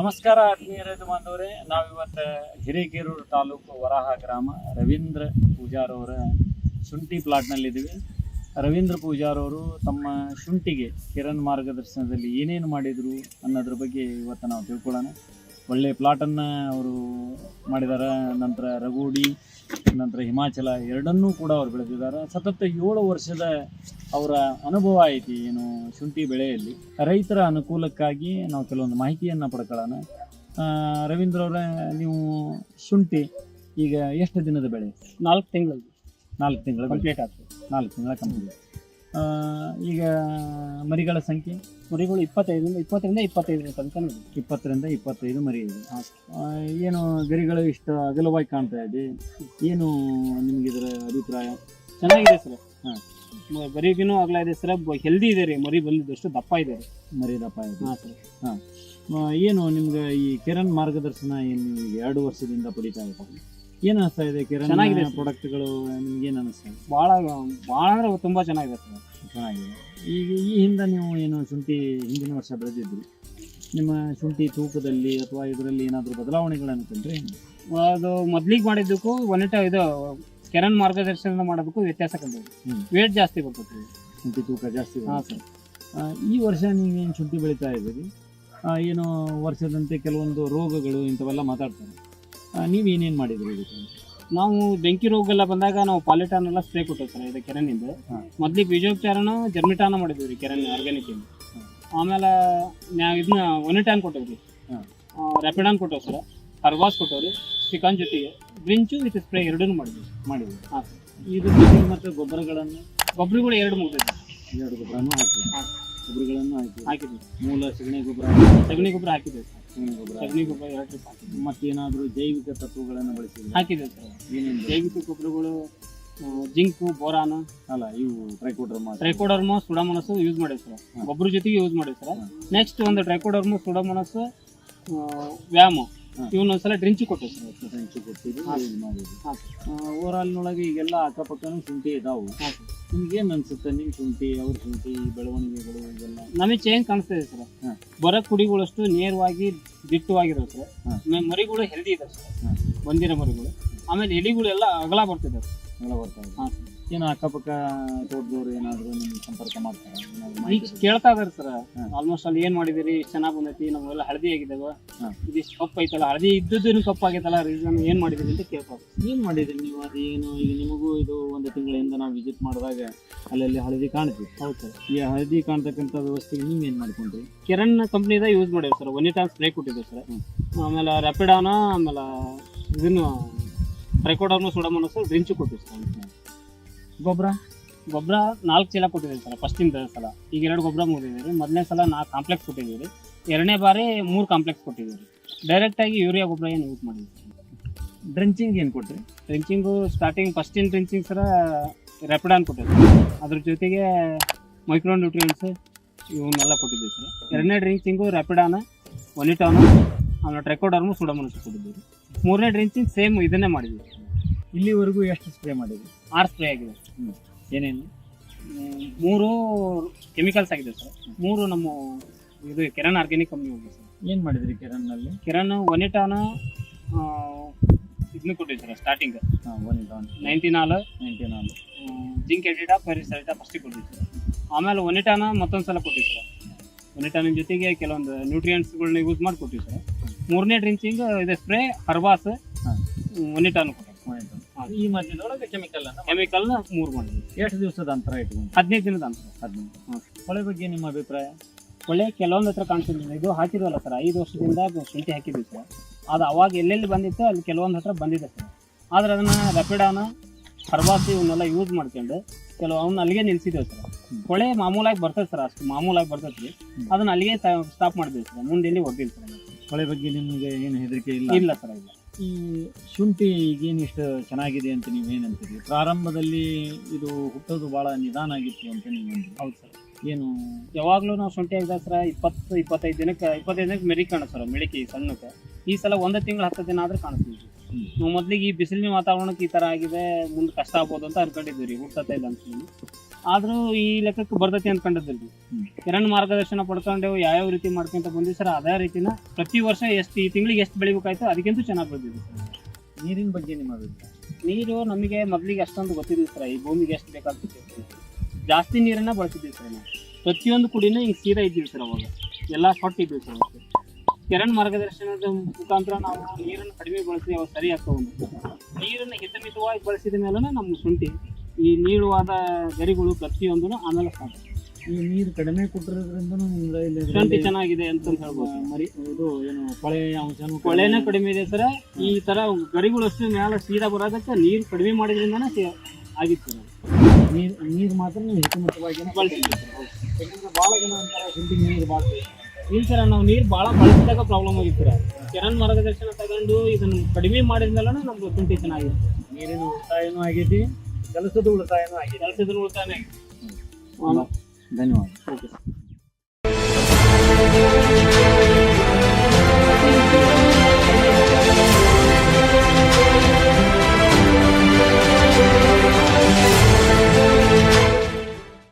ನಮಸ್ಕಾರ ಆತ್ಮೀಯ ರೈತ ಬಾಂಧವರೇ. ನಾವಿವತ್ತು ಹಿರೇಕೆರೂರು ತಾಲೂಕು ವರಾಹ ಗ್ರಾಮ ರವೀಂದ್ರ ಪೂಜಾರವರ ಶುಂಠಿ ಪ್ಲಾಟ್ನಲ್ಲಿದ್ದೀವಿ. ರವೀಂದ್ರ ಪೂಜಾರವರು ತಮ್ಮ ಶುಂಠಿಗೆ ಕಿರಣ್ ಮಾರ್ಗದರ್ಶನದಲ್ಲಿ ಏನೇನು ಮಾಡಿದರು ಅನ್ನೋದ್ರ ಬಗ್ಗೆ ಇವತ್ತು ನಾವು ತಿಳ್ಕೊಳ್ಳೋಣ. ಒಳ್ಳೆಯ ಪ್ಲಾಟನ್ನು ಅವರು ಮಾಡಿದ್ದಾರೆ ನಂತರ ರಗೋಡಿ ನಂತರ ಹಿಮಾಚಲ ಎರಡನ್ನೂ ಕೂಡ ಅವರು ಬೆಳೆದಿದ್ದಾರೆ. ಸತತ ಏಳು ವರ್ಷದ ಅವರ ಅನುಭವ ಐತಿ ಏನು ಶುಂಠಿ ಬೆಳೆಯಲ್ಲಿ. ರೈತರ ಅನುಕೂಲಕ್ಕಾಗಿ ನಾವು ಕೆಲವೊಂದು ಮಾಹಿತಿಯನ್ನು ಪಡ್ಕೊಳ್ಳೋಣ. ಆ, ರವೀಂದ್ರ ಅವರ ನೀವು ಶುಂಠಿ ಈಗ ಎಷ್ಟು ದಿನದ ಬೆಳೆ? ನಾಲ್ಕು ತಿಂಗಳು ನಾಲ್ಕು ತಿಂಗಳ. ಕಂಪ್ಲೀಟ್ ಆಗ್ತದೆ ನಾಲ್ಕು ತಿಂಗಳ ಕಂಪ್ಲೀಟ್. ಈಗ ಮರಿಗಳ ಸಂಖ್ಯೆ ಮರಿಗಳು ಇಪ್ಪತ್ತೈದರಿಂದ ಇಪ್ಪತ್ತರಿಂದ ಇಪ್ಪತ್ತೈದರ ತನಕ ಇದೆ. ಇಪ್ಪತ್ತರಿಂದ ಇಪ್ಪತ್ತೈದು ಮರಿ ಇದೆ. ಏನು ಗರಿಗಳು ಇಷ್ಟು ಅಗಲವಾಗಿ ಕಾಣ್ತಾ ಇದೆ? ಏನು ನಿಮ್ಗೆ ಇದರ ಅಭಿಪ್ರಾಯ? ಚೆನ್ನಾಗಿದೆ ಸರ್. ಹಾಂ. ಬರೀಗಿನೂ ಅಗಲ ಇದೆ ಸರ್. ಹೆಲ್ದಿ ಇದೆ ರೀ. ಮರಿ ಬಂದಿದ್ದಷ್ಟು ದಪ್ಪ ಇದೆ ರೀ. ಮರಿ ದಪ್ಪ ಇದೆ. ಹಾಂ ಸರ್. ಹಾಂ. ಏನು ನಿಮ್ಗೆ ಈ ಕಿರಣ್ ಮಾರ್ಗದರ್ಶನ ಏನು ಎರಡು ವರ್ಷದಿಂದ ಪಡಿತಾ ಇದ್ದಾರೆ ಏನು ಅನಿಸ್ತಾ ಇದೆ ಕಿರಣ್ ಚೆನ್ನಾಗಿದೆ ಸರ್. ಪ್ರಾಡಕ್ಟ್ಗಳು ನಿಮ್ಗೆ ಏನು ಅನಿಸ್ತಾ ಇದೆ? ಭಾಳ ಭಾಳ ಅಂದ್ರೆ ತುಂಬ ಚೆನ್ನಾಗಿದೆ ಸರ್. ಚೆನ್ನಾಗಿದೆ. ಈಗ ಈ ಹಿಂದೆ ನೀವು ಏನು ಶುಂಠಿ ಹಿಂದಿನ ವರ್ಷ ಬೆಳೆದಿದ್ರಿ. ನಿಮ್ಮ ಶುಂಠಿ ತೂಕದಲ್ಲಿ ಅಥವಾ ಇದರಲ್ಲಿ ಏನಾದರೂ ಬದಲಾವಣೆಗಳನ್ನು ಕಂಡ್ರೆ? ಅದು ಮೊದ್ಲಿಗೆ ಮಾಡಿದ್ದಕ್ಕೂ ಒನಿಟ ಇದು ಕೆರನ್ ಮಾರ್ಗದರ್ಶನ ಮಾಡೋದಕ್ಕೂ ವ್ಯತ್ಯಾಸ ಕಂಡಿದೆ. ಹ್ಮ್. ವೇಟ್ ಜಾಸ್ತಿ ಬರ್ತದೆ. ಶುಂಠಿ ತೂಕ ಜಾಸ್ತಿ ಹಾಂ ಬರುತ್ತೆ. ಸರ್. ಆ, ಈ ವರ್ಷ ನೀವೇನು ಶುಂಠಿ ಬೆಳೀತಾ ಇದ್ದೀರಿ? ಆ, ಏನು ವರ್ಷದಂತೆ ಕೆಲವೊಂದು ರೋಗಗಳು ಇಂಥವೆಲ್ಲ ಮಾತಾಡ್ತಾರೆ. ನೀವೇನೇನು ಮಾಡಿದ್ರಿ ಇದಕ್ಕೆ? ನಾವು ಬೆಂಕಿ ರೋಗೆಲ್ಲ ಬಂದಾಗ ನಾವು ಪಾಲಿಟಾನ್ ಎಲ್ಲ ಸ್ಪ್ರೇ ಕೊಟ್ಟೇವೆ ಸರ್ ಇದು ಕೆರೆನಿಂದ. ಮೊದಲಿಗೆ ಬೀಜೋಪಚಾರನ ಜರ್ಮಿಟಾನ ಮಾಡಿದ್ವಿ ರೀ ಕೆರೆನ್ ಆರ್ಗ್ಯಾನಿಕ್ ಆಮೇಲೆ ನಾವು ಇದನ್ನ ಒನಿಟಾನ್ ಕೊಟ್ಟವ್ರಿ. ರ್ಯಾಪಿಡಾನ್ ಕೊಟ್ಟೇವೆ ಸರ್. ಹರ್ವಾಸ್ ಕೊಟ್ಟವ್ರಿ ಚಿಕನ್ ಜೊತೆಗೆ. ಬ್ರಿಂಚು ವಿತ್ ಸ್ಪ್ರೇ ಎರಡೂ ಮಾಡಿದ್ವಿ. ಮಾಡಿದ್ವಿ. ಹಾಂ. ಇದು ಮತ್ತು ಗೊಬ್ಬರಗಳನ್ನು ಗೊಬ್ಬರಗಳು ಎರಡು ಮುಗಿದ್ವಿ ಎರಡು ಗೊಬ್ಬರನೂ ಹಾಕಿ. ಗೊಬ್ಬರಗಳನ್ನು ಹಾಕಿ ಹಾಕಿದ್ವಿ. ಮೂಲ ಸಗಣಿ ಗೊಬ್ಬರ. ಸಗಣಿ ಗೊಬ್ಬರ ಹಾಕಿದ್ವಿ. ಸರ್ ಸಗಣಿ ಗೊಬ್ಬರ ಸಗಣಿ ಗೊಬ್ಬರ ಎರಡು ಟ್ರಿಪ್ ಹಾಕಿದ್ವಿ ಮತ್ತೇನಾದರೂ ಜೈವಿಕ ತತ್ವಗಳನ್ನು ಬಳಸಿ ಹಾಕಿದೆ ಸರ್. ಏನೇನು? ಜೈವಿಕ ಗೊಬ್ಬರಗಳು ಜಿಂಕು ಬೋರಾನ ಅಲ್ಲ ಇವು ಟ್ರೈಕೋಡರ್ಮ? ಟ್ರೈಕೋಡರ್ಮ ಸುಡಮನಸ್ಸು ಯೂಸ್ ಮಾಡಿದ್ರು ಸರ್. ಒಬ್ಬರ ಗೊಬ್ಬರ ಜೊತೆಗೆ ಯೂಸ್ ಮಾಡಿದ್ರು ಸರ್. ನೆಕ್ಸ್ಟ್ ಒಂದು ಟ್ರೈಕೋಡರ್ಮ ಸುಡಮನಸ್ಸು ವ್ಯಾಮ. ಹಾ. ಡ್ರಿಂಚಿ ಒಂದ್ಸಲ ಡ್ರಿಂಚ್ ಕೊಟ್ಟೇವಿ ಸರ್ ಹಂಚು ಕೊಟ್ಟಿದ್ದು. ಇದು ಮಾಡಿದ್ವಿ. ಓವರಾಲ್ನೊಳಗೆ ಈಗೆಲ್ಲ ಅಕ್ಕಪಕ್ಕನೂ ಶುಂಠಿ ಇದಾವು ಏನು ಅನ್ಸುತ್ತೆ ನಿಮ್ಮ ಶುಂಠಿ ಅವ್ರ ಶುಂಠಿ ಬೆಳವಣಿಗೆಗಳು ಇವೆಲ್ಲ ನಮಗೆ ಚೇಂಜ್ ಕಾಣಿಸ್ತಿದೆ ಸರ್ ಹಾ. ಬರ ಕುಡಿಗಳಷ್ಟು ನೇರವಾಗಿ ದಿಟ್ಟವಾಗಿರೋ ಸರ್ ಹಾ. ಆಮೇಲೆ ಮರಿಗಳು ಹೆಲ್ದಿ ಇದೆ ಸರ್. ಬಂದಿರೋ ಮರಿಗಳು ಆಮೇಲೆ ಎಲಿಗಳು ಎಲ್ಲ ಅಗಲ ಬರ್ತಿದೆ ಅಗಲ ಎಲ್ಲ ಬರ್ತಾ ಇದೆ ಹಾ. ಏನು ಅಕ್ಕಪಕ್ಕ ತೋಟದವ್ರು ಏನಾದರೂ ನಿಮ್ಗೆ ಸಂಪರ್ಕ ಮಾಡ್ತಾರೆ? ಏನಾದ್ರು ಈಗ ಮಾಹಿತಿ ಕೇಳ್ತಾ ಇದಾರೆ ಸರ್. ಆಲ್ಮೋಸ್ಟ್ ಅಲ್ಲಿ ಏನು ಮಾಡಿದಿರಿ? ಇಷ್ಟು ಚೆನ್ನಾಗಿ ಬಂದೈತಿ ನಮ್ಗೆಲ್ಲ ಹಳದಿ ಆಗಿದಾವ. ಹಾ. ಇದಿಷ್ಟು ಕಪ್ಪು ಐತಲ್ಲ ಹಳದಿ ಇದ್ದದ್ದು ಕಪ್ಪು ಆಗೈತಲ್ಲ ರೀಸನ್ ಏನು ಮಾಡಿದಿರಿ ಅಂತ ಕೇಳ್ತಾರೆ ಏನು ಮಾಡಿದ್ರಿ ನೀವು? ಅದು ಏನು ಈಗ ನಿಮಗೂ ಇದು ಒಂದು ತಿಂಗಳಿಂದ ನಾವು ವಿಸಿಟ್ ಮಾಡಿದಾಗ ಅಲ್ಲಲ್ಲಿ ಹಳದಿ ಕಾಣ್ತೀವಿ ಹೌದು ಸರ್. ಈ ಹಳದಿ ಕಾಣ್ತಕ್ಕಂಥ ವ್ಯವಸ್ಥೆಗೆ ಏನು ಮಾಡ್ಕೊಂಡ್ರಿ? ಕಿರಣ್ ಕಂಪ್ನಿದ ಯೂಸ್ ಮಾಡಿದ್ರು ಸರ್. ಒನ್ ಟೈಮ್ ಸ್ಪ್ರೇ ಕೊಟ್ಟಿದ್ದೆ ಸರ್. ಆಮೇಲೆ ರ್ಯಾಪಿಡಾನ ಆಮೇಲೆ ಇದನ್ನು ಟ್ರೈಕೋಡರ್ಮ ಸರ್ ಡ್ರಿಂಚು ಕೊಟ್ಟಿವಿ ಸರ್. ಗೊಬ್ಬರ? ಗೊಬ್ಬರ ನಾಲ್ಕು ಚೀಲ ಕೊಟ್ಟಿದ್ದೀವಿ ಸರ್ ಫಸ್ಟಿಂದ ಸಲ. ಈಗ ಎರಡು ಗೊಬ್ಬರ ಮುಗಿದಿದ್ದೀವಿ ಮೊದಲನೇ ಸಲ ನಾಲ್ಕು ಕಾಂಪ್ಲೆಕ್ಸ್ ಕೊಟ್ಟಿದ್ದೀವಿ ಎರಡನೇ ಬಾರಿ ಮೂರು ಕಾಂಪ್ಲೆಕ್ಸ್ ಕೊಟ್ಟಿದ್ದೀವಿ ಡೈರೆಕ್ಟಾಗಿ ಯೂರಿಯಾ ಗೊಬ್ಬರ ಏನು ಯೂಸ್ ಮಾಡಿದ್ದೀವಿ ಡ್ರಿಂಚಿಂಗ್ ಏನು ಕೊಟ್ಟಿರಿ ಡ್ರಿಂಚಿಂಗು ಸ್ಟಾರ್ಟಿಂಗ್ ಫಸ್ಟಿನ ಡ್ರಿಂಚಿಂಗ್ ಸರ ರೆಪಿಡಾನ್ ಕೊಟ್ಟಿದ್ದೆ ಅದ್ರ ಜೊತೆಗೆ ಮೈಕ್ರೋ ನ್ಯೂಟ್ರಿಯೆಂಟ್ಸ್ ಇವನ್ನೆಲ್ಲ ಕೊಟ್ಟಿದ್ದೀವಿ ಸರ್. ಎರಡನೇ ಡ್ರಿಂಚಿಂಗು ರೆಪಿಡಾನ ಒನಿಟಾನು ಆಮೇಲೆ ಟ್ರೆಕೋಡರ್ಮು ಸುಡಮನಸ್ ಕೊಟ್ಟಿದ್ದೀವಿ ಮೂರನೇ ಡ್ರಿಂಚಿಂಗ್ ಸೇಮ್ ಇದನ್ನೇ ಮಾಡಿದ್ವಿ ಇಲ್ಲಿವರೆಗೂ ಎಷ್ಟು ಸ್ಪ್ರೇ ಮಾಡಿದ್ರಿ? ಆರು ಸ್ಪ್ರೇ ಆಗಿದೆ. ಏನೇನು? ಹ್ಮ್, ಮೂರು ಕೆಮಿಕಲ್ಸ್ ಆಗಿದೆ ಸರ್. ಮೂರು ನಮ್ಮ ಇದು ಕಿರಣ್ ಆರ್ಗ್ಯಾನಿಕ್ ಕಂಪ್ನಿ ಹೋಗಿದೆ ಸರ್. ಏನು ಮಾಡಿದ್ರಿ ಕಿರಣ್ನಲ್ಲಿ ಕಿರಣ್ ಒನಿಟಾನ ಇದನ್ನು ಕೊಟ್ಟಿದ್ದು ಸರ್ ಸ್ಟಾರ್ಟಿಂಗ್ ಹಾಂ ಒನ್ ನೈಂಟಿ ನಾಲ್ ನೈಂಟಿ ನಾಲ್ ಜಿಂಕ್ ಎಡಿಟಾ ಪೆರಿಸೈಟಾ ಫಸ್ಟಿಗೆ ಕೊಟ್ಟಿದ್ದು ಸರ್. ಆಮೇಲೆ ಒನಿಟಾನ ಮತ್ತೊಂದು ಸಲ ಕೊಟ್ಟಿವಿ ಸರ್. ಒನಿಟಾನ ಜೊತೆಗೆ ಕೆಲವೊಂದು ನ್ಯೂಟ್ರಿಯೆಂಟ್ಸ್ಗಳನ್ನ ಯೂಸ್ ಮಾಡಿ ಕೊಟ್ಟಿವಿ ಸರ್. ಮೂರನೇ ಡ್ರಿಂಚಿಂಗ್ ಇದೆ ಸ್ಪ್ರೇ ಹರ್ಬಾಸ್ ಒನಿಟಾನು ಕೊಟ್ಟಿವಿ ಈ ಮಧ್ಯದೊಳಗೆ ಕೆಮಿಕಲ್ ಅನ್ನ ಕೆಮಿಕಲ್ನ ಮೂರು ಎಷ್ಟು ದಿವಸದ ಅಂತರ ಇಟ್ಕೊಂಡು? ಹದಿನೈದು ದಿನದ ಅಂತರ. ಹದಿನೈದು. ಕೊಳೆ ಬಗ್ಗೆ ನಿಮ್ಮ ಅಭಿಪ್ರಾಯ? ಒಳ್ಳೆ ಕೆಲವೊಂದು ಹತ್ರ ಕಾಣಿಸ್ತಿದ್ದೀನಿ ಇದು ಹಾಕಿದ್ವಲ್ಲ ಸರ್ ಐದು ವರ್ಷದಿಂದ ಶುಂಠಿ ಹಾಕಿದ್ವಿ ಸರ್. ಅದು ಅವಾಗ ಎಲ್ಲೆಲ್ಲಿ ಬಂದಿತ್ತು ಅಲ್ಲಿ ಕೆಲವೊಂದು ಹತ್ರ ಬಂದಿದೆ ಸರ್. ಆದ್ರೆ ಅದನ್ನ ರಪಿಡಾನ ಪರವಾಸಿ ಇವನ್ನೆಲ್ಲ ಯೂಸ್ ಮಾಡ್ಕೊಂಡು ಕೆಲವು ಅವನ್ನ ಅಲ್ಲಿಗೆ ನಿಲ್ಸಿದ್ದೇವೆ ಸರ್. ಕೊಳೆ ಮಾಮೂಲಾಗಿ ಬರ್ತದೆ ಸರ್ ಅಷ್ಟು ಮಾಮೂಲಾಗಿ ಬರ್ತೈತಿ ಹ್ಮ್. ಅದನ್ನ ಅಲ್ಲಿಗೆ ಸ್ಟಾಪ್ ಮಾಡಿದ್ವಿ ಸರ್. ಮುಂದೆ ಎಲ್ಲಿ ಹೋಗಿಲ್ಲ ಸರ್. ಕೊಳೆ ಬಗ್ಗೆ ನಿಮಗೆ ಏನು ಹೆದರಿಕೆ ಇಲ್ಲ? ಇಲ್ಲ ಸರ್ ಇಲ್ಲ. ಈ ಶುಂಠಿ ಈಗೇನು ಇಷ್ಟು ಚೆನ್ನಾಗಿದೆ ಅಂತ ನೀವೇನಂತೀರಿ ಪ್ರಾರಂಭದಲ್ಲಿ ಇದು ಹುಟ್ಟೋದು ಭಾಳ ನಿಧಾನ ಆಗಿತ್ತು ಅಂತ ನೀವು. ಹೌದು ಸರ್ ಏನು ಯಾವಾಗಲೂ ನಾವು ಶುಂಠಿ ಹಾಕಿದಾಗ ಸರ್ ಇಪ್ಪತ್ತು ಇಪ್ಪತ್ತೈದು ದಿನಕ್ಕೆ ಇಪ್ಪತ್ತೈದು ದಿನಕ್ಕೆ ಮೆರಿ ಕಾಣ ಸರ್ ಮೆಳಿಕೆ ಸಣ್ಣಕ್ಕೆ ಈ ಸಲ ಒಂದು ತಿಂಗಳು ಹತ್ತು ದಿನ ಆದರೂ ಕಾಣಿಸ್ತೀವಿ. ನಾವು ಮೊದಲಿಗೆ ಈ ಬಿಸಿಲಿನ ವಾತಾವರಣಕ್ಕೆ ಈ ಥರ ಆಗಿದೆ ಮುಂದೆ ಕಷ್ಟ ಆಗ್ಬೋದು ಅಂತ ಅನ್ಕೊಂಡಿದ್ವಿ ರೀ ಹುಟ್ಟತ್ತ ಇಲ್ಲ ಅಂತ ಹೇಳಿ. ಆದ್ರೂ ಈ ಲೆಕ್ಕಕ್ಕೆ ಬರ್ತೈತಿ ಅನ್ಕೊಂಡಿದ್ದಿಲ್ರಿ ರೀ. ಕಿರಣ್ ಮಾರ್ಗದರ್ಶನ ಪಡ್ಕೊಂಡೆವು ಯಾವ್ಯಾವ ರೀತಿ ಮಾಡ್ಕೊಂತ ಬಂದಿವಿ ಸರ್ ಅದೇ ರೀತಿನ ಪ್ರತಿ ವರ್ಷ ಎಷ್ಟು ಈ ತಿಂಗಳಿಗೆ ಎಷ್ಟು ಬೆಳಿಬೇಕಾಯ್ತು ಅದಕ್ಕಿಂತ ಚೆನ್ನಾಗಿ ಬೆಳೆದಿದ್ವಿ ಸರ್. ನೀರಿನ ಬಗ್ಗೆ ನಿಮ್ಮ ನೀರು ನಮಗೆ ಮೊದಲಿಗೆ ಅಷ್ಟೊಂದು ಗೊತ್ತಿದ್ವಿ ಸರ್ ಈ ಭೂಮಿಗೆ ಎಷ್ಟು ಬೇಕಾಗ್ತದೆ ಜಾಸ್ತಿ ನೀರನ್ನ ಬಳಸಿದ್ವಿ ಸರ್ ನಾವು. ಪ್ರತಿಯೊಂದು ಕುಡಿನ ಹಿಂಗೆ ಸೀರೆ ಇದ್ದೀವಿ ಸರ್ ಅವಾಗ. ಎಲ್ಲ ಕೊಟ್ಟಿದ್ವಿ ಸರ್ ಕಿರಣ್ ಮಾರ್ಗದರ್ಶನದ ಮುಖಾಂತರ ನಾವು ನೀರನ್ನು ಕಡಿಮೆ ಬಳಸಿ ಅವಾಗ ಸರಿ ಆಗ್ತಾ ಬಂದು ನೀರನ್ನು ಹಿತಮಿತವಾಗಿ ಬಳಸಿದ ಮೇಲೆ ನಮ್ಮ ಶುಂಠಿ. ಈ ನೀಳುವಾದ ಗರಿಗಳು ಪ್ರತಿಯೊಂದೂ ಆಮೇಲೆ ಸಾಧ್ಯ ಈ ನೀರು ಕಡಿಮೆ ಕೊಟ್ಟಿರೋದ್ರಿಂದ ನಮ್ಗೆ ಇಲ್ಲಿ ಶುಂಠಿ ಚೆನ್ನಾಗಿದೆ ಅಂತ ಹೇಳ್ಬೋದು. ಮರಿ ಇದು ಏನು ಕೊಳೆ ಅಂಶನೂ ಕೊಳೆನೇ ಕಡಿಮೆ ಇದೆ ಸರ. ಈ ತರ ಗರಿಗಳು ಅಷ್ಟು ಮೇಲೆ ಸೀದಾ ಬರೋದಕ್ಕೆ ನೀರು ಕಡಿಮೆ ಮಾಡಿದ್ರಿಂದನೇ ಸಿ- ಆಗಿತ್ತು. ನೀರು ನೀರು ಮಾತ್ರ ನೀವು ಹಿತಮಿತವಾಗಿ ಬಳಸಿ. ಯಾಕಂದ್ರೆ ಭಾಳ ಜನ ಅಂತಾರೆ ಶುಂಠಿ ನೀರು ಭಾಳ. ಇಲ್ಲ ಸರ್ ನಾವು ನೀರು ಭಾಳ ಬಳಸಿದಾಗ ಪ್ರಾಬ್ಲಮ್ ಆಗಿತ್ತು ಸರ್. ಕಿರಣ್ ಮಾರ್ಗದರ್ಶನ ತಗೊಂಡು ಇದನ್ನು ಕಡಿಮೆ ಮಾಡಿದ್ಮೇಲೆ ನಮ್ದು ಶುಂಠಿ ಚೆನ್ನಾಗಿದೆ ನೀರಿನ ಉಳಿತಾಯನೂ ಆಗೈತಿ ಕೆಲಸದ ಉಳಿತಾಯನೂ ಆಗಿದೆ ಕೆಲಸದ ಉಳಿತಾಯ ಧನ್ಯವಾದ. ಓಕೆ